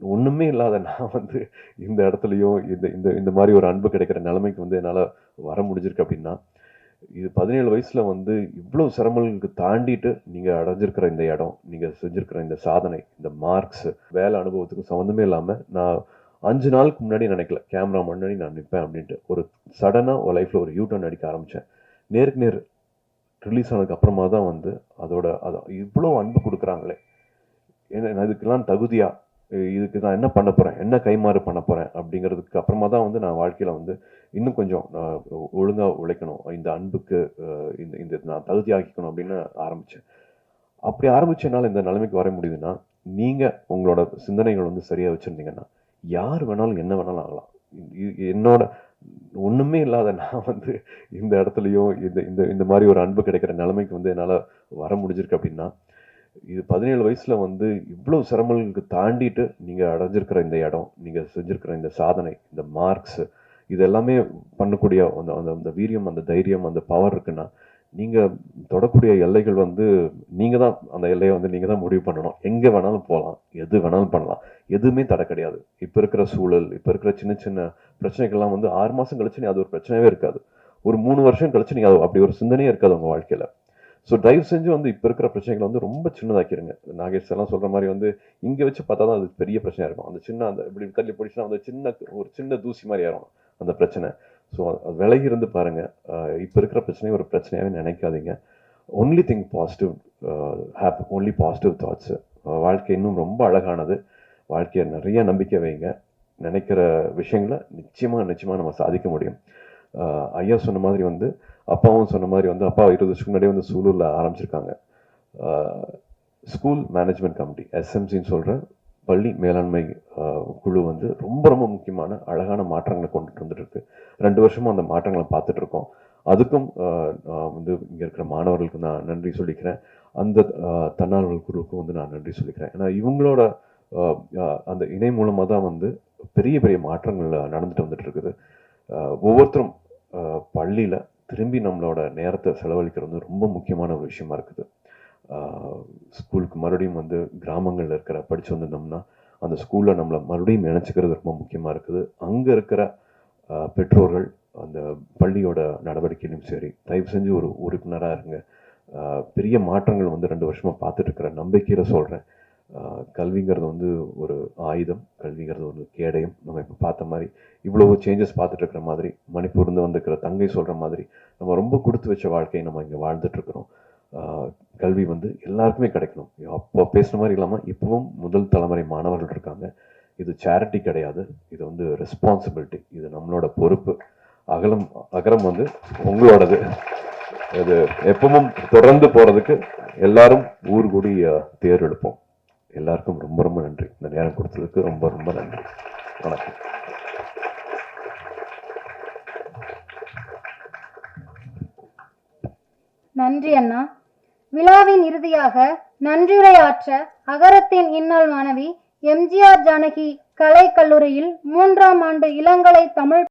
ஒன்றுமே இல்லாத நான் வந்து இந்த இடத்துலையும் இந்த இந்த இந்த மாதிரி ஒரு அன்பு கிடைக்கிற நிலைமைக்கு வந்து என்னால் வர முடிஞ்சிருக்கு அப்படின்னா இது பதினேழு வயசில் வந்து இவ்வளோ சிரமங்களுக்கு தாண்டிட்டு நீங்கள் அடைஞ்சிருக்கிற இந்த இடம் நீங்கள் செஞ்சிருக்கிற இந்த சாதனை இந்த மார்க்ஸ் வேலை அனுபவத்துக்கும் சம்மந்தமே இல்லாமல் நான் அஞ்சு நாளுக்கு முன்னாடி நினைக்கல கேமரா முன்னாடி நான் நிற்பேன் அப்படின்ட்டு ஒரு சடனாக ஒரு லைஃப்பில் ஒரு யூ அடிக்க ஆரம்பித்தேன் நேருக்கு நேர் ரிலீஸ் ஆனதுக்கு அப்புறமா தான் வந்து அதோட அது இவ்வளோ அன்பு கொடுக்குறாங்களே. ஏன்னா அதுக்கெல்லாம் இதுக்கெல்லாம் இதுக்கு நான் என்ன பண்ண போகிறேன் என்ன கைமாறு பண்ண போகிறேன் அப்படிங்கிறதுக்கு அப்புறமா தான் வந்து நான் வாழ்க்கையில் வந்து இன்னும் கொஞ்சம் நான் உழைக்கணும். இந்த அன்புக்கு இந்த இந்த நான் தகுதியாக்கிக்கணும் அப்படின்னு ஆரம்பித்தேன் அப்படி ஆரம்பித்தனால இந்த நிலைமைக்கு வர முடியுதுன்னா நீங்கள் உங்களோட சிந்தனைகள் வந்து சரியாக வச்சுருந்தீங்கன்னா யார் வேணாலும் என்ன வேணாலும் ஆகலாம். என்னோட ஒன்றுமே இல்லாத நான் வந்து இந்த இடத்துலையும் இந்த இந்த இந்த மாதிரி ஒரு அன்பு கிடைக்கிற நிலைமைக்கு வந்து என்னால் வர முடிஞ்சிருக்கு அப்படின்னா இது பதினேழு வயசில் வந்து இவ்வளோ சிரமங்களுக்கு தாண்டிட்டு நீங்கள் அடைஞ்சிருக்கிற இந்த இடம் நீங்கள் செஞ்சிருக்கிற இந்த சாதனை இந்த மார்க்ஸு இது எல்லாமே பண்ணக்கூடிய அந்த அந்த அந்த வீரியம் அந்த தைரியம் அந்த பவர் இருக்குன்னா நீங்கள் தொடக்கூடிய எல்லைகள் வந்து நீங்கள் தான் அந்த எல்லையை வந்து நீங்கள் தான் முடிவு பண்ணணும். எங்கே வேணாலும் போகலாம் எது வேணாலும் பண்ணலாம். எதுவுமே தடை கிடையாது. இப்போ இருக்கிற சூழல் இப்போ இருக்கிற சின்ன சின்ன பிரச்சனைகள்லாம் வந்து ஆறு மாதம் கழிச்சு நீ அது ஒரு பிரச்சனையே இருக்காது. ஒரு மூணு வருஷம் கழிச்சு நீங்கள் அது அப்படி ஒரு சிந்தனையே இருக்காது உங்கள் வாழ்க்கையில். ஸோ தயவு செஞ்சு வந்து இப்போ இருக்கிற பிரச்சனைகளை வந்து ரொம்ப சின்னதாக்கிடுங்க நாகேஷ் எல்லாம் சொல்கிற மாதிரி வந்து இங்கே வச்சு பார்த்தா தான் அது பெரிய பிரச்சனையாக இருக்கும். அந்த சின்ன அந்த இப்படி தள்ளி பிடிச்சுன்னா அந்த சின்ன ஒரு சின்ன தூசி மாதிரி ஆயிரும் அந்த பிரச்சனை. ஸோ விலகி இருந்து பாருங்கள் இப்போ இருக்கிற பிரச்சனையை ஒரு பிரச்சனையாகவே நினைக்காதீங்க. Only think positive have only positive thoughts வாழ்க்கை இன்னும் ரொம்ப அழகானது. வாழ்க்கையை நிறைய நம்பிக்கை வைங்க. நினைக்கிற விஷயங்களை நிச்சயமாக நிச்சயமாக நம்ம சாதிக்க முடியும். ஐயா சொன்ன மாதிரி வந்து அப்பாவும் சொன்ன மாதிரி வந்து அப்பா இருபது வருஷத்துக்கு முன்னாடியே வந்து சூலூரில் ஆரம்பிச்சிருக்காங்க. ஸ்கூல் மேனேஜ்மெண்ட் கமிட்டி எஸ்எம்சின்னு சொல்கிற பள்ளி மேலாண்மை குழு வந்து ரொம்ப ரொம்ப முக்கியமான அழகான மாற்றங்களை கொண்டுட்டு வந்துட்டு இருக்கு ரெண்டு வருஷமும் அந்த மாற்றங்களை பார்த்துட்டு இருக்கோம் அதுக்கும் வந்து இங்கே இருக்கிற மாணவர்களுக்கு நான் நன்றி சொல்லிக்கிறேன். அந்த தன்னார்வல் குழுவுக்கும் வந்து நான் நன்றி சொல்லிக்கிறேன். ஏன்னா இவங்களோட அந்த இணை மூலமாக தான் வந்து பெரிய பெரிய மாற்றங்கள் நடந்துட்டு வந்துட்டு இருக்குது ஒவ்வொருத்தரும் பள்ளியில் திரும்பி நம்மளோட நேரத்தை செலவழிக்கிறது வந்து ரொம்ப முக்கியமான ஒரு விஷயமா இருக்குது. ஸ்கூலுக்கு மறுபடியும் வந்து கிராமங்களில் இருக்கிற படித்து வந்திருந்தோம்னா அந்த ஸ்கூலில் நம்மளை மறுபடியும் நினச்சிக்கிறது ரொம்ப முக்கியமாக இருக்குது. அங்கே இருக்கிற பெற்றோர்கள் அந்த பள்ளியோட நடவடிக்கையிலும் சரி தயவு செஞ்சு ஒரு உறுப்பினராக இருங்க. பெரிய மாற்றங்கள் வந்து ரெண்டு வருஷமாக பார்த்துட்டு இருக்கிற நம்பிக்கையில் சொல்கிறேன் கல்விங்கிறது வந்து ஒரு ஆயுதம் கல்விங்கிறது ஒரு கேடயம். நம்ம இப்போ பார்த்த மாதிரி இவ்வளோ சேஞ்சஸ் பார்த்துட்டு இருக்கிற மாதிரி மணிப்பூர்ந்து வந்திருக்கிற தங்கை சொல்கிற மாதிரி நம்ம ரொம்ப கொடுத்து வச்ச வாழ்க்கையை நம்ம இங்கே வாழ்ந்துட்டுருக்குறோம் கல்வி வந்து எல்லாருக்குமே கிடைக்கணும். அப்போ பேசுன மாதிரி இல்லாமல் இப்போவும் முதல் தலைமுறை மாணவர்கள் இருக்காங்க. இது சேரிட்டி கிடையாது. இது வந்து ரெஸ்பான்சிபிலிட்டி இது நம்மளோட பொறுப்பு. அகலம் அகரம் வந்து உங்களோடது. இது எப்பவும் தொடர்ந்து போகிறதுக்கு எல்லாரும் ஊர் கூடி தேர் எடுப்போம். எல்லாருக்கும் ரொம்ப ரொம்ப நன்றி. இந்த நேரம் கொடுத்ததுக்கு ரொம்ப ரொம்ப நன்றி. வணக்கம். நன்றி அண்ணா. விழாவின் இறுதியாக நன்றியுரையாற்ற அகரத்தின் இன்னல் மாணவி எம்ஜிஆர் ஜானகி கலைக் கல்லூரியில் மூன்றாம் ஆண்டு இளங்கலை தமிழ்